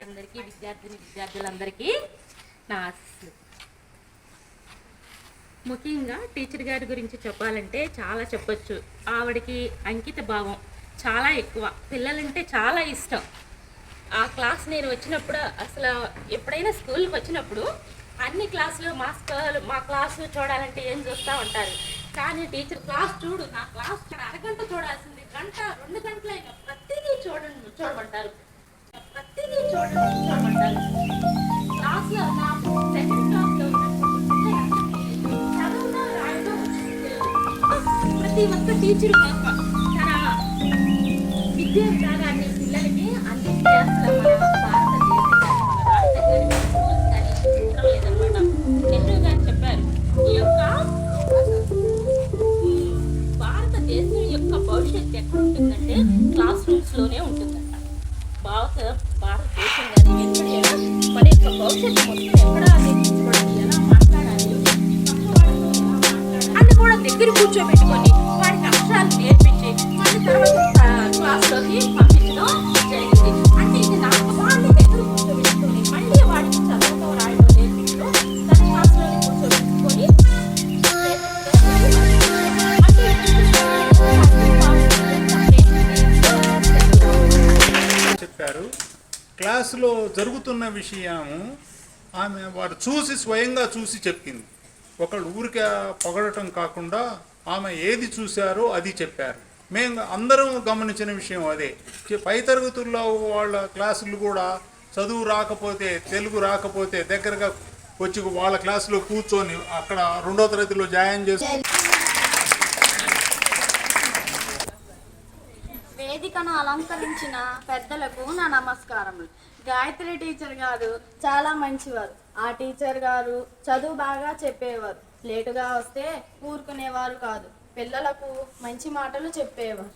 అందరికీ విద్యార్థిని విద్యార్థులందరికీ నా ముఖ్యంగా టీచర్ గారి గురించి చెప్పాలంటే చాలా చెప్పొచ్చు. ఆవిడకి అంకిత భావం చాలా ఎక్కువ. పిల్లలంటే చాలా ఇష్టం. ఆ క్లాస్ నేను వచ్చినప్పుడు అసలు ఎప్పుడైనా స్కూల్కి వచ్చినప్పుడు అన్ని క్లాసులు మా స్కూల్ మా క్లాసు చూడాలంటే ఏం చూస్తూ ఉంటారు? కానీ టీచర్ క్లాస్ చూడు నా క్లాస్ అరగంట చూడాల్సింది. గంట రెండు గంటలైనా ప్రతిదీ చూడండి చూడమంటారు. ప్రతిదీ చూడండి చూడమంటారు క్లాస్లో నాకు సెకండ్ క్లాస్లో చదవడం రాయడం ప్రతి ఒక్క టీచర్ తన విద్యా విధానాన్ని పిల్లలకి అందించే అసలు మన భారతదేశం స్కూల్స్ కానీ నెహ్రూ గారు చెప్పారు ఈ యొక్క భారతదేశం యొక్క భవిష్యత్తు ఎక్కడ ఉంటుందంటే క్లాస్ రూమ్స్లోనే కూర్చోబెట్టుకొని వాడికి అక్షరాలు నేర్పించి మళ్ళీ తర్వాత క్లాస్లోకి పంపించడం జరిగింది అంటే ఇది నా వాడిని దగ్గర కూర్చోబెట్టుకొని మళ్ళీ వాడికి చదవడం రాయడం నేర్పించడం తన కూర్చోబెట్టుకొని చెప్పారు. క్లాసులో జరుగుతున్న విషయము ఆమె వారు చూసి స్వయంగా చూసి చెప్పింది. ఒకళ్ళు ఊరికే పొగడటం కాకుండా ఆమె ఏది చూశారో అది చెప్పారు. మేము అందరం గమనించిన విషయం అదే. పై తరగతుల్లో వాళ్ళ క్లాసులు కూడా చదువు రాకపోతే తెలుగు రాకపోతే దగ్గరగా వచ్చి వాళ్ళ క్లాసులో కూర్చొని అక్కడ రెండో తరగతిలో జాయిన్ చేసి వేదికను అలంకరించిన పెద్దలకు నా నమస్కారములు. గాయత్రి టీచర్ గారు చాలా మంచివారు. ఆ టీచర్ గారు చదువు బాగా చెప్పేవారు. లేటుగా వస్తే ఊరుకునేవారు కాదు. పిల్లలకు మంచి మాటలు చెప్పేవారు.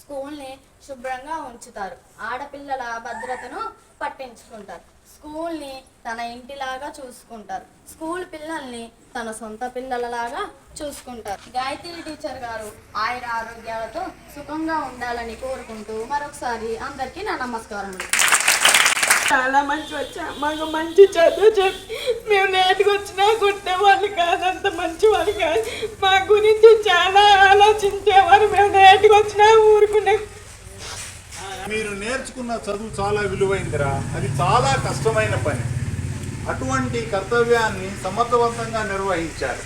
స్కూల్ని శుభ్రంగా ఉంచుతారు. ఆడపిల్లల భద్రతను పట్టించుకుంటారు. స్కూల్ని తన ఇంటిలాగా చూసుకుంటారు. స్కూల్ పిల్లల్ని తన సొంత పిల్లలలాగా చూసుకుంటారు. గాయత్రి టీచర్ గారు ఆయుర ఆరోగ్యాలతో సుఖంగా ఉండాలని కోరుకుంటూ మరొకసారి అందరికీ నా నమస్కారం చాలా మంచి వచ్చా మాకు మంచి చదువు చెప్పి. మేము నేటికి వచ్చినా కొట్టేవాళ్ళు కాదు అంత మంచి వాళ్ళు కాదు. మా గురించి చాలా ఆలోచించేవారు. మేము నేటికి వచ్చినా ఊరుకునే మీరు నేర్చుకున్న చదువు చాలా విలువైందిరా. అది చాలా కష్టమైన పని. అటువంటి కర్తవ్యాన్ని సమర్థవంతంగా నిర్వహించారు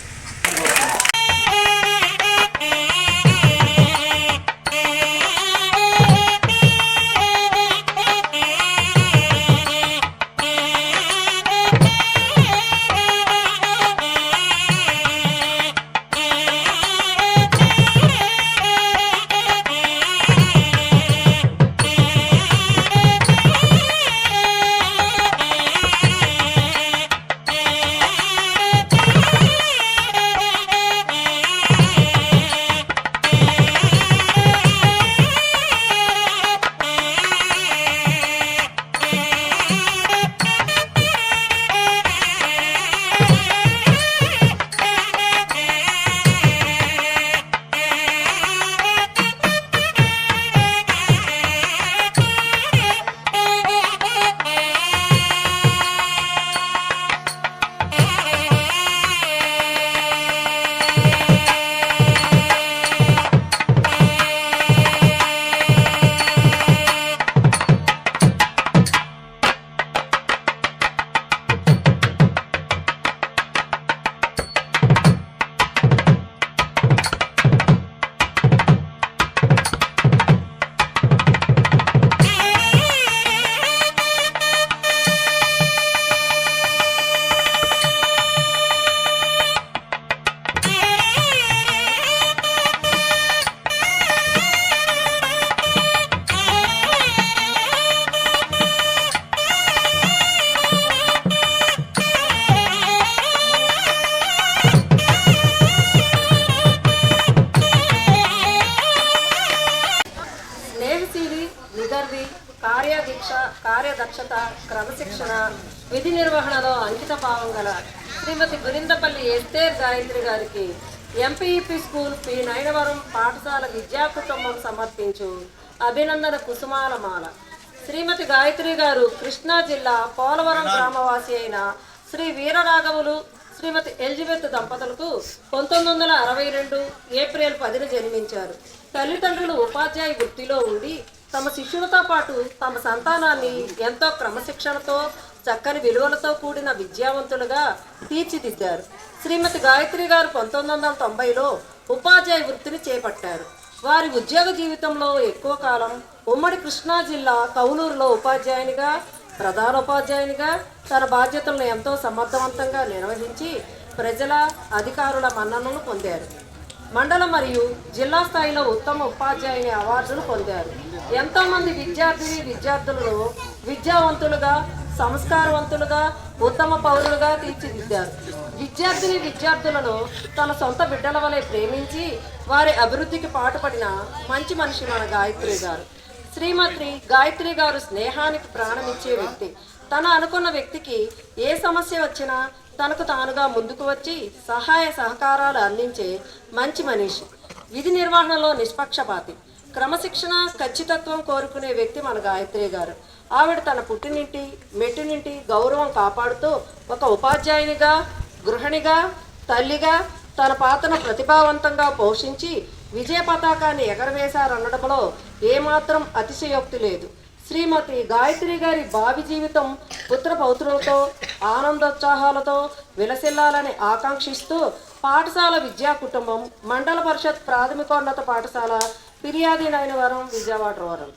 ఎస్టేర్ గాయత్రి గారికి ఎంపీఈపీ స్కూల్ పి నయనవరం పాఠశాల విద్యా కుటుంబం సమర్పించు అభినందన కుసుమాల మాల శ్రీమతి గాయత్రి గారు కృష్ణా జిల్లా పోలవరం గ్రామవాసి అయిన శ్రీ వీరరాఘవులు శ్రీమతి ఎలిజబెత్ దంపతులకు పంతొమ్మిది వందల అరవై రెండు ఏప్రిల్ పదిన జన్మించారు. తల్లిదండ్రులు ఉపాధ్యాయ వృత్తిలో ఉండి తమ శిష్యులతో పాటు తమ సంతానాన్ని ఎంతో క్రమశిక్షణతో చక్కని విలువలతో కూడిన విద్యావంతులుగా తీర్చిదిద్దారు. శ్రీమతి గాయత్రి గారు పంతొమ్మిది వందల తొంభైలో ఉపాధ్యాయ వృత్తిని చేపట్టారు. వారి ఉద్యోగ జీవితంలో ఎక్కువ కాలం ఉమ్మడి కృష్ణా జిల్లా కౌలూరులో ఉపాధ్యాయునిగా ప్రధాన ఉపాధ్యాయునిగా తన బాధ్యతలను ఎంతో సమర్థవంతంగా నిర్వహించి ప్రజల అధికారుల మన్ననలు పొందారు. మండల మరియు జిల్లా స్థాయిలో ఉత్తమ ఉపాధ్యాయుని అవార్డులు పొందారు. ఎంతోమంది విద్యార్థిని విద్యార్థులను విద్యావంతులుగా సంస్కారవంతులుగా ఉత్తమ పౌరులుగా తీర్చిదిద్దారు. విద్యార్థిని విద్యార్థులను తన సొంత బిడ్డల వలె ప్రేమించి వారి అభివృద్ధికి పాటుపడిన మంచి మనిషి మన గాయత్రి గారు. శ్రీమతి గాయత్రి గారు స్నేహానికి ప్రాణమిచ్చే వ్యక్తి. తన అనుకున్న వ్యక్తికి ఏ సమస్య వచ్చినా తనకు తానుగా ముందుకు వచ్చి సహాయ సహకారాలు అందించే మంచి మనిషి. విధి నిర్వహణలో నిష్పక్షపాతి. క్రమశిక్షణ ఖచ్చితత్వం కోరుకునే వ్యక్తి మన గాయత్రి గారు. ఆవిడ తన పుట్టినింటి మెట్టినింటి గౌరవం కాపాడుతూ ఒక ఉపాధ్యాయునిగా గృహిణిగా తల్లిగా తన పాత్రను ప్రతిభావంతంగా పోషించి విజయ పతాకాన్ని ఎగరవేశారనడంలో ఏమాత్రం అతిశయోక్తి లేదు. శ్రీమతి గాయత్రి గారి భావి జీవితం పుత్ర పౌత్రులతో ఆనందోత్సాహాలతో విలసిల్లాలని ఆకాంక్షిస్తూ పాఠశాల విద్యా కుటుంబం మండల పరిషత్ ప్రాథమికోన్నత పాఠశాల ఫిర్యాది నయనవరం విజయవాడ వరం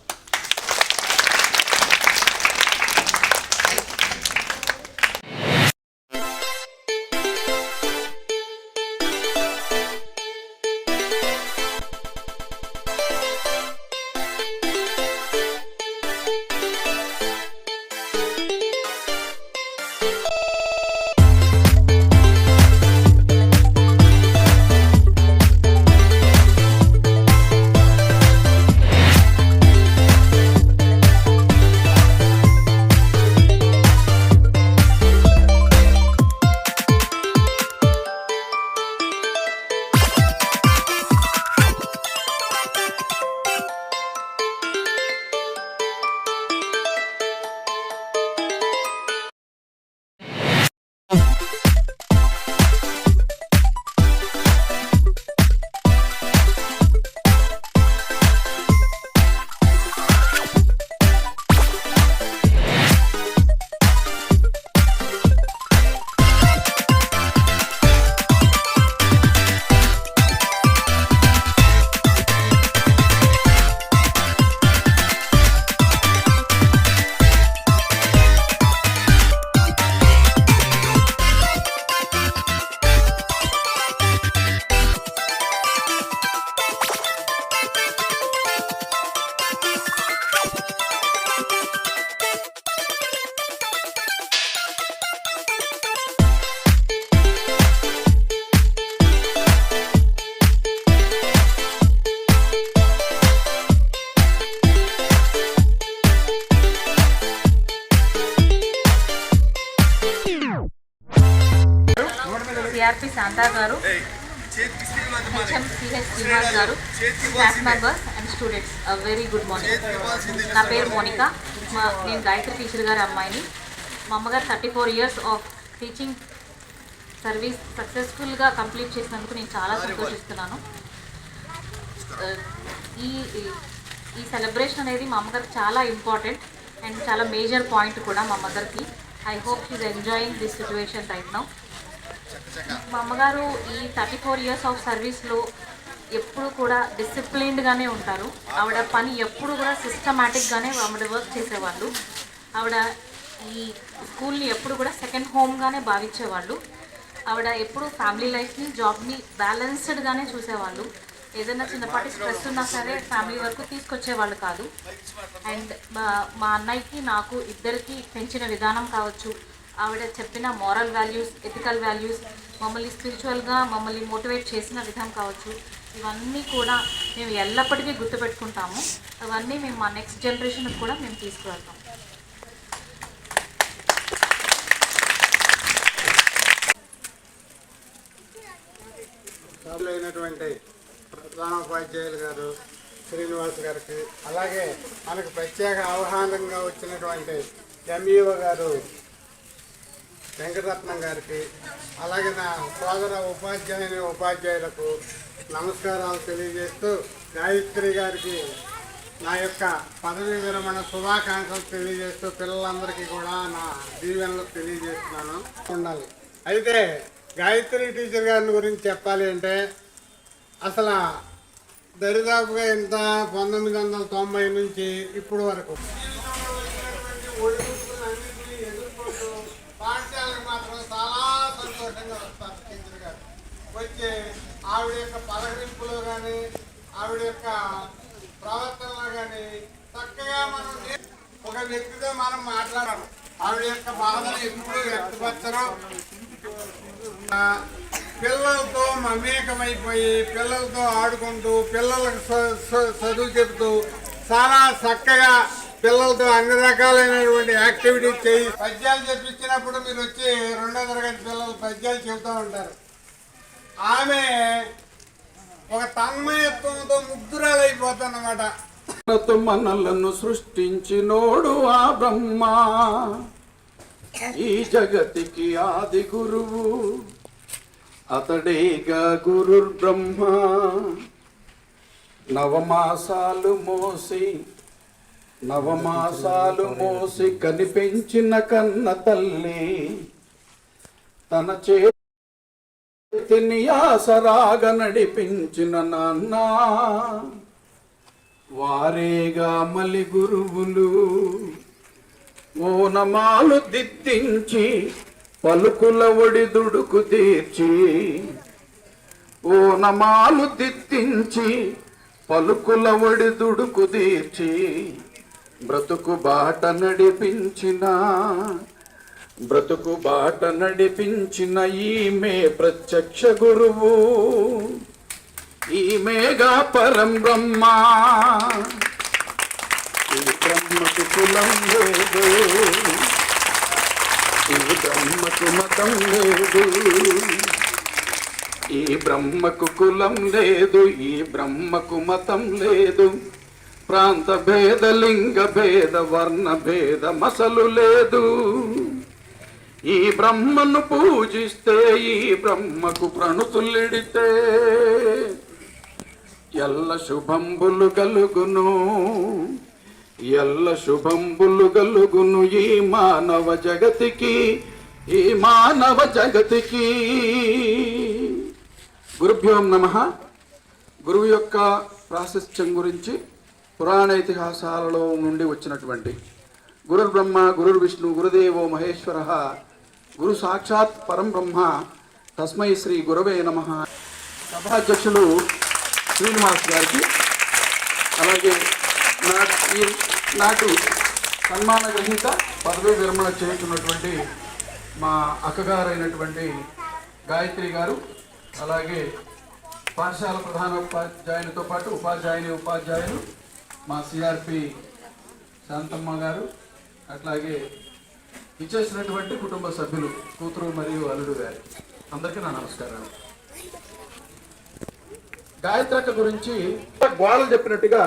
శాంతా గారు HM CH Srinivas garu class members and students very good morning నా పేరు మోనిక. మా నేను గాయత్రి టీచర్ గారి అమ్మాయిని. మా అమ్మగారు thirty four years of teaching service సక్సెస్ఫుల్గా కంప్లీట్ చేసినందుకు నేను చాలా సంతోషిస్తున్నాను. Uh, ఈ ఈ- ఈ సెలబ్రేషన్ అనేది మా అమ్మగారికి చాలా ఇంపార్టెంట్ అండ్ చాలా మేజర్ పాయింట్ కూడా మా మదర్కి I hope she's enjoying this situation right now మా అమ్మగారు ఈ థర్టీ ఫోర్ ఇయర్స్ ఆఫ్ సర్వీస్లో ఎప్పుడు కూడా డిసిప్లిన్డ్గానే ఉంటారు. ఆవిడ పని ఎప్పుడు కూడా సిస్టమేటిక్గానే ఆవిడ వర్క్ చేసేవాళ్ళు. ఆవిడ ఈ స్కూల్ని ఎప్పుడు కూడా సెకండ్ హోమ్గానే భావించేవాళ్ళు. ఆవిడ ఎప్పుడు ఫ్యామిలీ లైఫ్ని జాబ్ని బ్యాలెన్స్డ్గానే చూసేవాళ్ళు. ఏదైనా చిన్నపాటి స్ట్రెస్ ఉన్నా సరే ఫ్యామిలీ వరకు తీసుకొచ్చేవాళ్ళు కాదు. అండ్ మా మా అన్నయ్యకి నాకు ఇద్దరికి పెంచిన విధానం కావచ్చు. ఆవిడ చెప్పిన మారల్ వాల్యూస్ ఎథికల్ వాల్యూస్ మమ్మల్ని స్పిరిచువల్గా మమ్మల్ని మోటివేట్ చేసిన విధం కావచ్చు. ఇవన్నీ కూడా మేము ఎల్లప్పటికీ గుర్తుపెట్టుకుంటాము. అవన్నీ మేము మా నెక్స్ట్ జనరేషన్కి కూడా మేము తీసుకువెళ్తాం. అయినటువంటి ప్రధానోపాధ్యాయులు గారు శ్రీనివాస్ గారికి అలాగే మనకు ప్రత్యేక ఆహ్వానంగా వచ్చినటువంటి ఎంఈఓ గారు వెంకటరత్నం గారికి అలాగే నా సోదర ఉపాధ్యాయుని ఉపాధ్యాయులకు నమస్కారాలు తెలియజేస్తూ గాయత్రి గారికి నా యొక్క పదవి విరమణ శుభాకాంక్షలు తెలియజేస్తూ పిల్లలందరికీ కూడా నా దీవెనలు తెలియజేస్తున్నాను. ఉండాలి. అయితే గాయత్రి టీచర్ గారిని గురించి చెప్పాలి అంటే అసలు దరిదాపుగా ఇంత పంతొమ్మిది వందల తొంభై నుంచి ఇప్పుడు వరకు సంతోషంగా వస్తారు గారు. వచ్చే ఆవిడ యొక్క పలకరింపులో కానీ ఆవిడ యొక్క ప్రవర్తనలో కానీ చక్కగా మనం ఒక వ్యక్తితో మనం మాట్లాడాలి. ఆవిడ యొక్క బాధను ఎప్పుడు వ్యక్తపరచడం పిల్లలతో మమేకమైపోయి పిల్లలతో ఆడుకుంటూ పిల్లలకు చదువు చెబుతూ చాలా చక్కగా పిల్లలతో అన్ని రకాలైనటువంటి యాక్టివిటీస్ చేయి. పద్యాలు చెప్పించినప్పుడు మీరు వచ్చి రెండో తరగతి పిల్లలు పద్యాలు చెబుతూ ఉంటారు. ఆమె ఒక తన్మయత్వంతో ముగ్ధురాలైపోతానమాట మనతో మనలను సృష్టించినోడు ఆ బ్రహ్మ. ఈ జగతికి ఆది గురువు. అతడేగా గురుర్ బ్రహ్మ నవమాసాలు మోసి నవమాసాలు మోసి కనిపించిన కన్న తల్లి తన చేతిని ఆసరాగ నడిపించిన నాన్న వారేగా మలి గురువులు ఓనమాలు దిద్దించి పలుకుల ఒడిదుడుకు తీర్చి ఓనమాలు దిద్దించి పలుకుల ఒడిదుడుకు తీర్చి బ్రతుకు బాట నడిపించిన బ్రతుకు బాట నడిపించిన ఈమె ప్రత్యక్ష గురువు. ఈమెగా పరం బ్రహ్మ. ఈ బ్రహ్మకు కులం లేదు. ఈ బ్రహ్మకు మతం లేదు. ఈ బ్రహ్మకు కులం లేదు. ఈ బ్రహ్మకు మతం లేదు. ప్రాంత భేద లింగ భేద వర్ణ భేద మసలు లేదు. ఈ బ్రహ్మను పూజిస్తే ఈ బ్రహ్మకు ప్రణుతులిడితే ఎల్ల శుభంబులు కలుగును. ఎల్ల శుభంబులు కలుగును ఈ మానవ జగతికి ఈ మానవ జగతికి. గురుభ్యోం నమ. గురువు యొక్క ప్రాశస్త్యం గురించి పురాణ ఇతిహాసాలలో నుండి వచ్చినటువంటి గురుర్ బ్రహ్మ గురుర్ విష్ణు గురుదేవో మహేశ్వర గురు సాక్షాత్ పరం బ్రహ్మ తస్మై శ్రీ గురవే నమ. సభాధ్యక్షులు శ్రీనివాస్ గారికి అలాగే నా ఈ నాటు సన్మాన గ్రహీత పదవి విరమణ చేస్తున్నటువంటి మా అక్కగారైనటువంటి గాయత్రి గారు అలాగే పాఠశాల ప్రధాన ఉపాధ్యాయునితో పాటు ఉపాధ్యాయుని ఉపాధ్యాయులు మా సిఆర్పి శాంతమ్మ గారు అట్లాగే ఇచ్చేసినటువంటి కుటుంబ సభ్యులు కూతురు మరియు అల్లుడు గారు. అందరికీ నా నమస్కారాలు. గాయత్రక్క గురించి గోడలు చెప్పినట్టుగా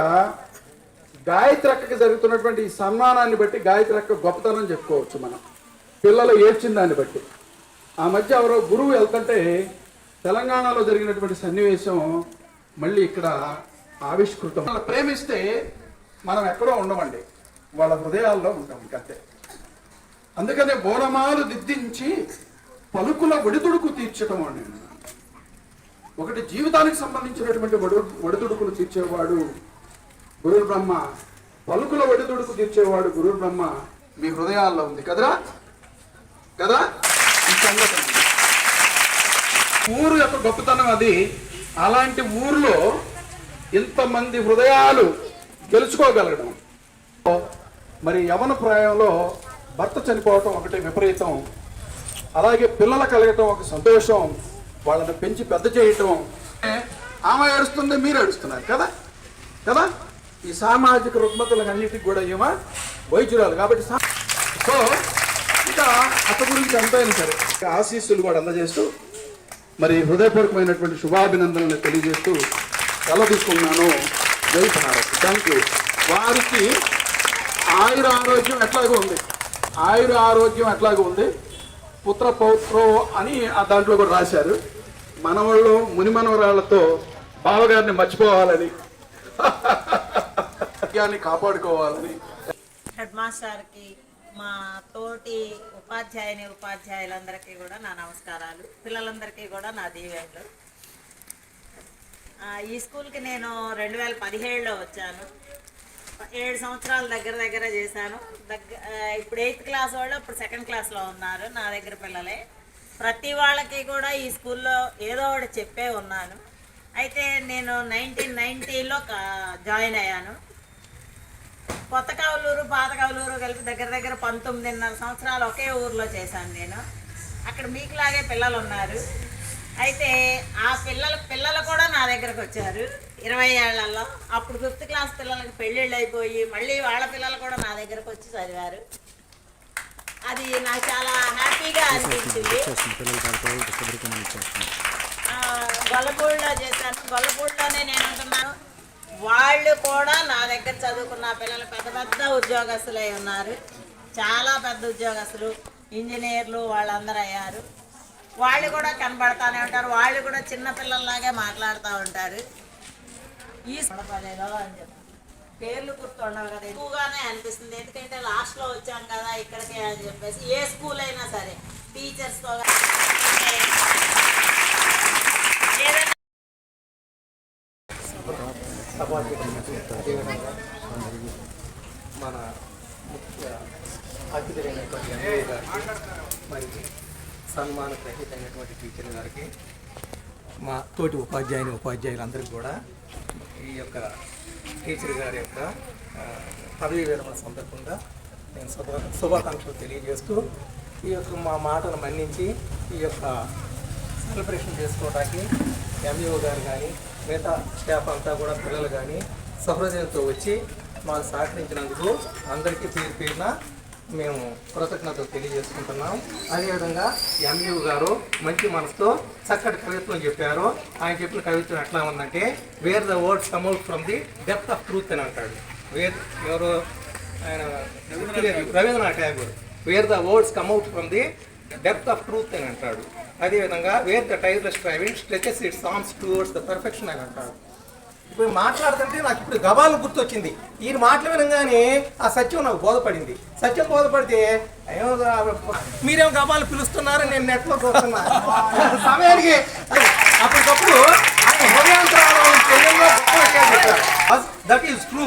గాయత్రక్కకి జరుగుతున్నటువంటి ఈ సన్మానాన్ని బట్టి గాయత్రక్క గొప్పతనం చెప్పుకోవచ్చు మనం. పిల్లలు ఏడ్చిన దాన్ని బట్టి. ఆ మధ్య ఎవరో గురువు వెళ్తుంటే తెలంగాణలో జరిగినటువంటి సన్నివేశం మళ్ళీ ఇక్కడ ఆవిష్కృతం. వాళ్ళని ప్రేమిస్తే మనం ఎక్కడో ఉండమండి. వాళ్ళ హృదయాల్లో ఉంటాం ఇంకంతే అందుకనే బోనమాలు దిద్దించి పలుకుల ఒడిదుడుకు తీర్చడం అని ఒకటి జీవితానికి సంబంధించినటువంటి ఒడు ఒడిదుడుకులు తీర్చేవాడు గురు బ్రహ్మ పలుకుల ఒడిదుడుకు తీర్చేవాడు గురు బ్రహ్మ మీ హృదయాల్లో ఉంది కదరా? కదా ఈ సంగతి ఊరు యొక్క గొప్పతనం అది. అలాంటి ఊర్లో ఇంతమంది హృదయాలు గెలుచుకోగలగడం మరి యవన ప్రాయంలో భర్త చనిపోవటం ఒకటి విపరీతం. అలాగే పిల్లలు కలగటం ఒక సంతోషం. వాళ్ళని పెంచి పెద్ద చేయటం. ఆమె ఏడుస్తుంది మీరు ఏడుస్తున్నారు కదా? కదా? ఈ సామాజిక రుగ్మతలన్నిటికి కూడా ఈమె వైద్యురాలు కాబట్టి సో ఇక అత గురించి ఎంతైనా సరే ఆశీస్సులు కూడా అందజేస్తూ మరి హృదయపూర్వకమైనటువంటి శుభాభినందనలు తెలియజేస్తూ సెలవు తీసుకున్నాను. జై భారత్. థ్యాంక్ యూ వారికి ఆయుర ఆరోగ్యం ఎట్లాగో ఉంది. ఆయుర ఆరోగ్యం ఎట్లాగో ఉంది. పుత్ర పౌత్రో అని ఆ దాంట్లో కూడా రాశారు. మనవాళ్ళు ముని మనవరాళ్ళతో బావగారిని మర్చిపోవాలని. ఆరోగ్యాన్ని కాపాడుకోవాలని. హెడ్ మాస్టర్కి మా తోటి ఉపాధ్యాయుని ఉపాధ్యాయులందరికీ కూడా నా నమస్కారాలు. పిల్లలందరికీ కూడా నా దీవెనలు. ఈ స్కూల్కి నేను రెండు వేల పదిహేడులో వచ్చాను. ఏడు సంవత్సరాల దగ్గర దగ్గర చేశాను. దగ్గర ఇప్పుడు ఎయిత్ క్లాస్ వాళ్ళు ఇప్పుడు సెకండ్ క్లాస్లో ఉన్నారు నా దగ్గర పిల్లలే. ప్రతి వాళ్ళకి కూడా ఈ స్కూల్లో ఏదో ఒకటి చెప్పే ఉన్నాను. అయితే నేను నైన్టీన్ నైన్టీలో జాయిన్ అయ్యాను. కొత్త కవలూరు పాత కవలూరు కలిపి దగ్గర దగ్గర పంతొమ్మిదిన్నర సంవత్సరాలు ఒకే ఊర్లో చేశాను నేను. అక్కడ మీకులాగే పిల్లలు ఉన్నారు అయితే ఆ పిల్లల పిల్లలు కూడా నా దగ్గరకు వచ్చారు. ఇరవై ఏళ్ళలో. అప్పుడు ఫిఫ్త్ క్లాస్ పిల్లలకి పెళ్ళిళ్ళు అయిపోయి మళ్ళీ వాళ్ళ పిల్లలు కూడా నా దగ్గరకు వచ్చి చదివారు. అది నాకు చాలా హ్యాపీగా అనిపించింది. గొల్లపూడిలో చేశాను. గొల్లపూడిలోనే నేను అంటున్నాను వాళ్ళు కూడా నా దగ్గర చదువుకున్న పిల్లలు పెద్ద పెద్ద ఉద్యోగస్తులై ఉన్నారు. చాలా పెద్ద ఉద్యోగస్తులు ఇంజనీర్లు వాళ్ళందరూ అయ్యారు వాళ్ళు కూడా కనబడతానే ఉంటారు. వాళ్ళు కూడా చిన్నపిల్లల్లాగే మాట్లాడుతూ ఉంటారు. ఈ పదేలో అని చెప్పి. పేర్లు గుర్తుండవు కదా. ఎక్కువగానే అనిపిస్తుంది. ఎందుకంటే లాస్ట్లో వచ్చాం కదా ఇక్కడికే అని చెప్పేసి. ఏ స్కూల్ అయినా సరే టీచర్స్తో మన ముఖ్య అతిథులైనటువంటి మరి సన్మాన గ్రహీత అయినటువంటి టీచర్ గారికి మా తోటి ఉపాధ్యాయుని ఉపాధ్యాయులందరికీ కూడా ఈ యొక్క టీచర్ గారి యొక్క పదవీ విరమణ సందర్భంగా నేను శుభ శుభాకాంక్షలు తెలియజేస్తూ ఈ యొక్క మా మాటను మన్నించి ఈ యొక్క సెలబ్రేషన్ చేసుకోవడానికి ఎంఈఓ గారు కానీ మిగతా స్టాఫ్ అంతా కూడా పిల్లలు కానీ సహృదయంతో వచ్చి మాకు సహకరించినందుకు అందరికీ పేరు పేరున మేము కృతజ్ఞతలు తెలియజేసుకుంటున్నాం. అదేవిధంగా ఎంఈఓ గారు మంచి మనసుతో చక్కటి కవిత్వం చెప్పారు. ఆయన చెప్పిన కవిత్వం ఎట్లా ఉందంటే where the words come out from the depth of truth అని అంటాడు. వేర్ ఎవరు ఆయన Rabindranath Tagore. Where the words come out from the depth of truth అని అంటాడు. అదేవిధంగా where the tireless driving stretches it songs towards the perfection అని అంటాడు. ఇప్పుడు మాట్లాడుతుంటే నాకు ఇప్పుడు గబాలు గుర్తొచ్చింది. ఈయన మాటలు వినగానే ఆ సత్యం నాకు బోధపడింది. సత్యం బోధపడితే అయ్యో మీరేం గబాలు పిలుస్తున్నారు నేను నెట్లో చూస్తున్నా. సమయానికి అప్పటికప్పుడు ఆయన హృదయాంతరాలు దట్ ఈస్ ట్రూ